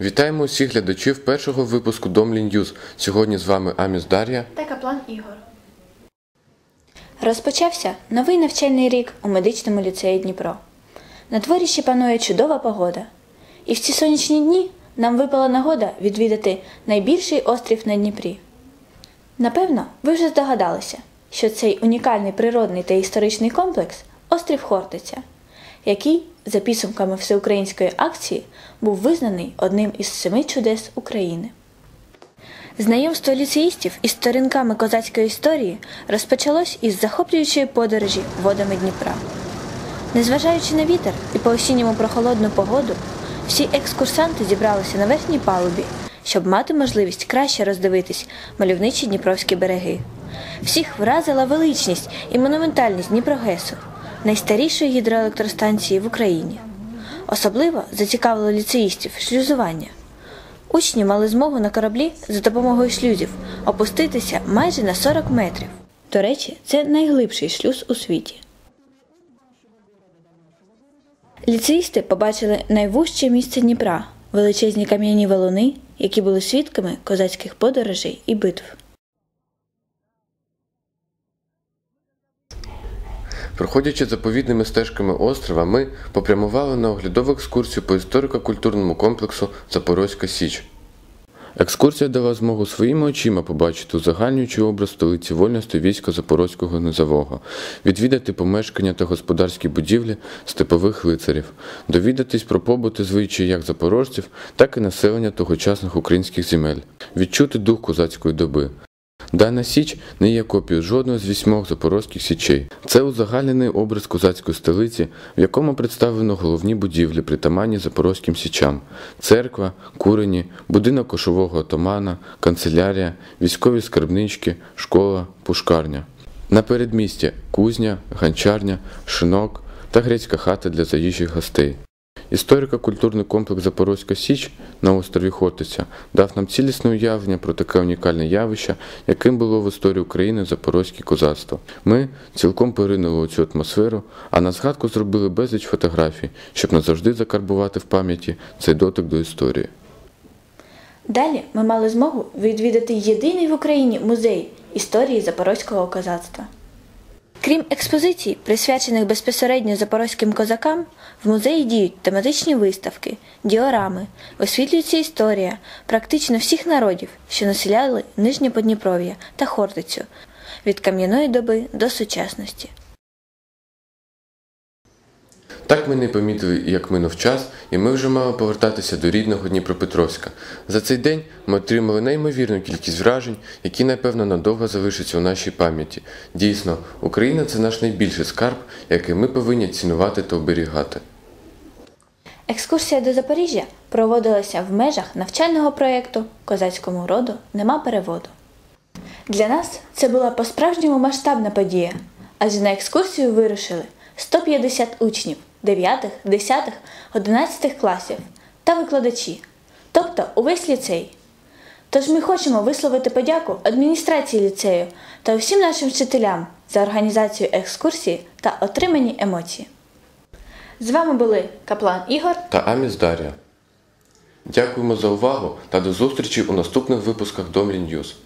Вітаємо усіх глядачів першого випуску Домлі Ньюз. Сьогодні з вами Аміс Дар'я. та каплан Ігор. Розпочався новий навчальний рік у медичному ліцеї Дніпро. На дворі ще панує чудова погода. І в ці сонячні дні нам випала нагода відвідати найбільший острів на Дніпрі. Напевно, ви вже здогадалися, що цей унікальний природний та історичний комплекс острів Хортиця, який, за підсумками всеукраїнської акції, був визнаний одним із семи чудес України. Знайомство ліцеїстів із сторінками козацької історії розпочалось із захоплюючої подорожі водами Дніпра. Незважаючи на вітер і по осінньому прохолодну погоду, всі екскурсанти зібралися на верхній палубі, щоб мати можливість краще роздивитись мальовничі дніпровські береги. Всіх вразила величність і монументальність Дніпрогесу, найстарішої гідроелектростанції в Україні. Особливо зацікавило ліцеїстів шлюзування. Учні мали змогу на кораблі за допомогою шлюзів опуститися майже на 40 метрів. До речі, це найглибший шлюз у світі. Ліцеїсти побачили найвужче місце Дніпра величезні кам'яні валуни, які були свідками козацьких подорожей і битв. Проходячи заповідними стежками острова, ми попрямували на оглядову екскурсію по історико-культурному комплексу Запорозька Січ. Екскурсія дала змогу своїми очима побачити узагальнюючий образ столиці вольності війська Запорозького низового, відвідати помешкання та господарські будівлі степових лицарів, довідатись про побути звичаї як запорожців, так і населення тогочасних українських земель, відчути дух козацької доби. Дана Січ не є копією жодного з вісьмох запорозьких січей. Це узагальнений образ козацької столиці, в якому представлено головні будівлі притаманні запорозьким січам: церква, курені, будинок кошового отамана, канцелярія, військові скарбнички, школа, пушкарня. На передмісті кузня, ганчарня, шинок та грецька хата для заїжджих гостей. Історико-культурний комплекс Запорозька Січ на острові Хортиця дав нам цілісне уявлення про таке унікальне явище, яким було в історії України запорозьке козацтво. Ми цілком поринули у цю атмосферу, а на згадку зробили безліч фотографій, щоб назавжди закарбувати в пам'яті цей дотик до історії. Далі ми мали змогу відвідати єдиний в Україні музей історії запорозького козацтва. Крім експозицій, присвячених безпосередньо запорозьким козакам, в музеї діють тематичні виставки, діорами, освітлюється історія практично всіх народів, що населяли Нижнє Подніпров'я та Хортицю від кам'яної доби до сучасності. Так ми не помітили, як минув час, і ми вже мали повертатися до рідного Дніпропетровська. За цей день ми отримали неймовірну кількість вражень, які, напевно, надовго залишаться у нашій пам'яті. Дійсно, Україна це наш найбільший скарб, який ми повинні цінувати та оберігати. Екскурсія до Запоріжжя проводилася в межах навчального проєкту Козацькому роду нема переводу. Для нас це була по-справжньому масштабна подія, адже на екскурсію вирушили 150 учнів 9, 10, 11 класів та викладачі, тобто увесь ліцей. Тож ми хочемо висловити подяку адміністрації ліцею та усім нашим вчителям за організацію екскурсії та отримані емоції. З вами були Каплан Ігор Та Аміс Дар'я. Дякуємо за увагу та до зустрічі у наступних випусках Домлі Ньюз.